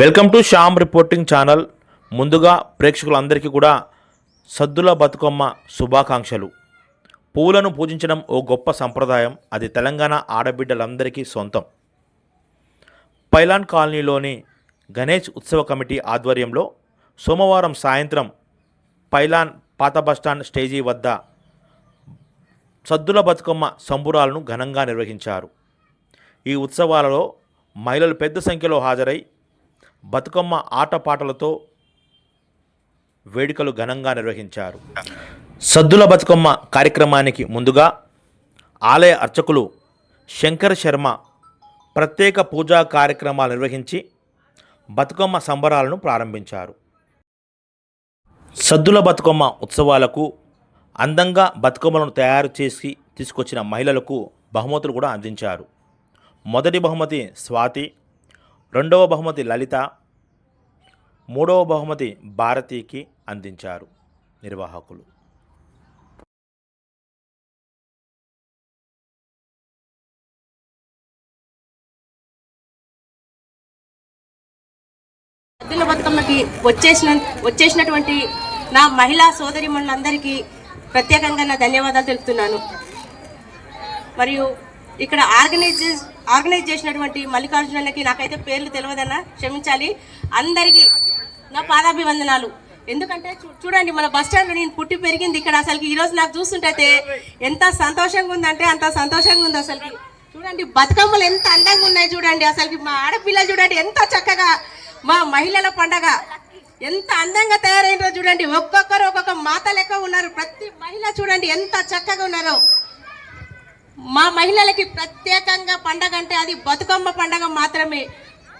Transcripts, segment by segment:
Welcome to Shyam reporting channel. ముందుగా ప్రేక్షకులందరికీ కూడా సద్దుల బతుకమ్మ శుభాకాంక్షలు. పువ్వులను పూజించడం ఓ గొప్ప సంప్రదాయం. అది తెలంగాణ ఆడబిడ్డలందరికీ సొంతం. పైలాన్ కాలనీలోని గణేష్ ఉత్సవ కమిటీ ఆధ్వర్యంలో సోమవారం సాయంత్రం పైలాన్ పాత బస్టాండ్ స్టేజీ వద్ద సద్దుల బతుకమ్మ సంబురాలను ఘనంగా నిర్వహించారు. ఈ ఉత్సవాలలో మహిళలు పెద్ద సంఖ్యలో హాజరై బతుకమ్మ ఆటపాటలతో వేడుకలు ఘనంగా నిర్వహించారు. సద్దుల బతుకమ్మ కార్యక్రమానికి ముందుగా ఆలయ అర్చకులు శంకర్ శర్మ ప్రత్యేక పూజా కార్యక్రమాలు నిర్వహించి బతుకమ్మ సంబరాలను ప్రారంభించారు. సద్దుల బతుకమ్మ ఉత్సవాలకు అందంగా బతుకమ్మలను తయారు చేసి తీసుకొచ్చిన మహిళలకు బహుమతులు కూడా అందించారు. మొదటి బహుమతి స్వాతి రెండవ బహుమతి లలిత మూడవ బహుమతి భారతికి అందించారు నిర్వాహకులు. బతుకమ్మకి వచ్చేసిన వచ్చేసినటువంటి నా మహిళా సోదరిమణులందరికీ ప్రత్యేకంగా నా ధన్యవాదాలు తెలుపుతున్నాను. మరియు ఇక్కడ ఆర్గనైజ్ ఆర్గనైజ్ చేసినటువంటి మల్లికార్జునకి నాకైతే పేర్లు తెలియదన్నా క్షమించాలి. అందరికీ నా పాదాభివందనాలు. ఎందుకంటే చూ- చూడండి మన బస్ స్టాండ్లో నేను పుట్టి పెరిగింది ఇక్కడ అసలుకి. ఈరోజు నాకు చూస్తుంటే ఎంత సంతోషంగా ఉందంటే అంత సంతోషంగా ఉంది అసలుకి. చూడండి బతుకమ్మలు ఎంత అందంగా ఉన్నాయి చూడండి అసలుకి. మా ఆడపిల్లలు చూడండి ఎంత చక్కగా. మా మహిళల పండగ ఎంత అందంగా తయారైనరో చూడండి. ఒక్కొక్కరు ఒక్కొక్క మాత లెక్క ఉన్నారు. ప్రతి మహిళ చూడండి ఎంత చక్కగా ఉన్నారో. మా మహిళలకి ప్రత్యేకంగా పండగ అంటే అది బతుకమ్మ పండగ మాత్రమే.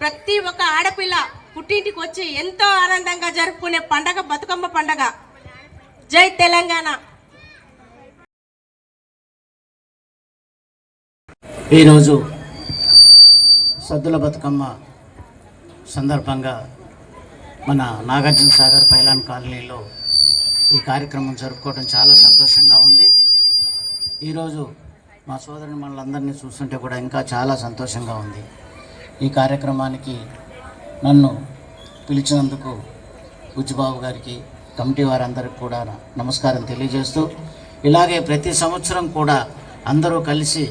ప్రతి ఒక్క ఆడపిల్ల పుట్టింటికి వచ్చి ఎంతో ఆనందంగా జరుపుకునే పండగ బతుకమ్మ పండగ. జై తెలంగాణ. ఈరోజు సద్దుల బతుకమ్మ సందర్భంగా మన నాగార్జున సాగర్ పైలాన్ కాలనీలో ఈ కార్యక్రమం జరుపుకోవడం చాలా సంతోషంగా ఉంది. ఈరోజు మా సోదరుని మనలందరినీ చూస్తుంటే కూడా ఇంకా చాలా సంతోషంగా ఉంది. ఈ కార్యక్రమానికి నన్ను పిలిచినందుకు బుజ్జిబాబు గారికి కమిటీ వారందరికీ కూడా నమస్కారం తెలియజేస్తూ ఇలాగే ప్రతి సంవత్సరం కూడా అందరూ కలిసి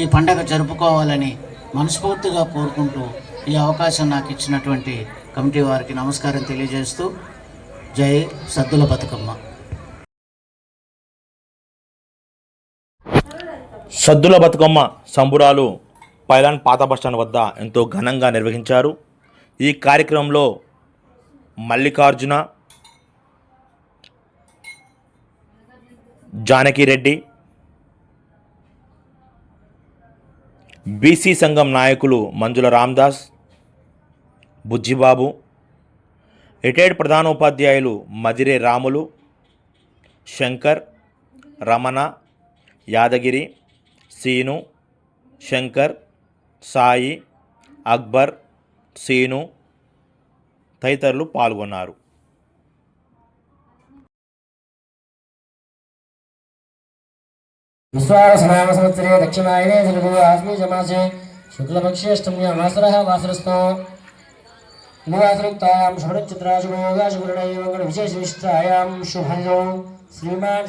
ఈ పండగ జరుపుకోవాలని మనస్ఫూర్తిగా కోరుకుంటూ ఈ అవకాశం నాకు ఇచ్చినటువంటి కమిటీ వారికి నమస్కారం తెలియజేస్తూ జై సద్దుల బతుకమ్మ. సద్దుల బతుకమ్మ సంబురాలు పైలాన్ పాత బస్టాండ్ వద్ద ఎంతో ఘనంగా నిర్వహించారు. ఈ కార్యక్రమంలో మల్లికార్జున జానకిరెడ్డి బీసీ సంఘం నాయకులు మంజుల రామ్దాస్ బుజ్జిబాబు రిటైర్డ్ ప్రధానోపాధ్యాయులు మదిరే రాములు శంకర్ రమణ యాదగిరి సీను శంకర్ సాయి అక్బర్ సీను తదితరులు పాల్గొన్నారు. విశ్వాసనామ సంవత్సరే దక్షిణాయనే తెలుగు ఆశ్మీజమాసే శుక్లపక్షేష్టమ్యామాసరः వాసరస్తో నివాసరుక్తాయాం శుభనక్షత్రాశుభయోగాశుభరణైవంగళ విశేషవిష్టాయాం శుభంలో శ్రీమాన్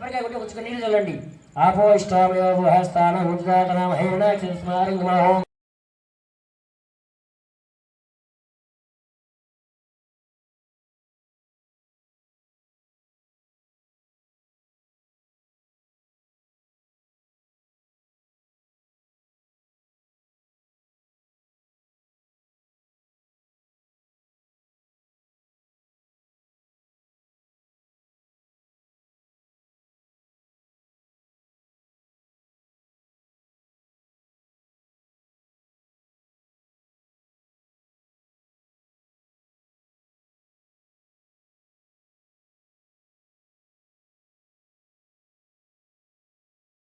కొబ్బరికాయ కొట్టి కొంచెం నీళ్ళు చల్లండి. ఆపో ఇష్టామయో స్థానం ఉద్ఘాటన మహేణ స్మారంగమహో